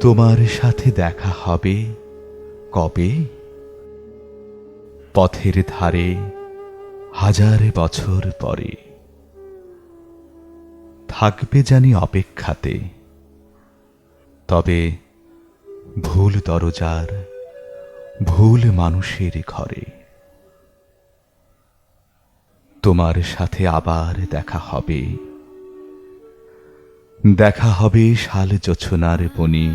তোমার সাথে দেখা হবে? কবে? পথের ধারে, হাজার বছর পরে। থাকবে জানি অপেক্ষাতে। তবে ভুল দরজার, ভুল মানুষের ঘরে। তোমার সাথে আবার দেখা হবে। দেখা হবে শাল জোছনার বনি।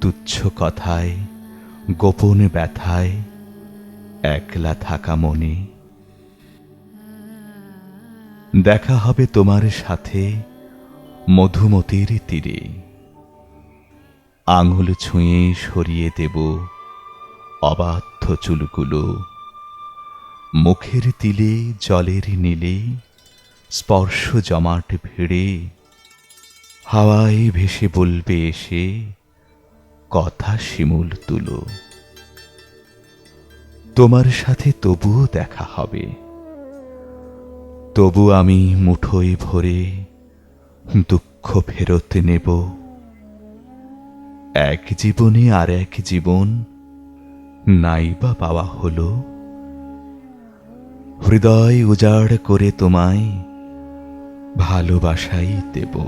তুচ্ছ কথায়, গোপন ব্যথায়, একলা থাকা মনে। দেখা হবে তোমার সাথে মধুমতির তীরে। আঙুল ছুঁয়ে সরিয়ে দেব অবাধ্য চুলগুলো। মুখের তিলে, জলের নীলে স্পর্শ জমাট ভিড়ে। হাওয়ায় ভেসে বলবে এসে কথা শিমুল তুলো। তোমার সাথে তবুও দেখা হবে। তবু আমি মুঠোয় ভরে দুঃখ ফেরত নেব। এক জীবনে আর এক জীবন নাইবা পাওয়া হলো। হৃদয় উজাড় করে তোমায় ভালোবাসাই দেব।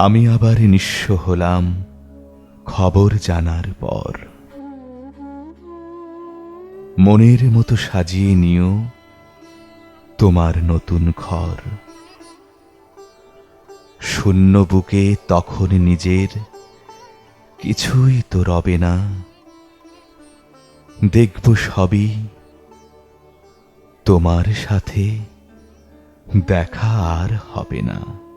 আমি আবার নিঃস্ব হলাম খবর জানার পর। মনের মতো সাজিয়ে নিও তোমার নতুন ঘর। শূন্য বুকে তখন নিজের কিছুই তো রবে না। দেখব সবই তোমার সাথে দেখা আর হবে না।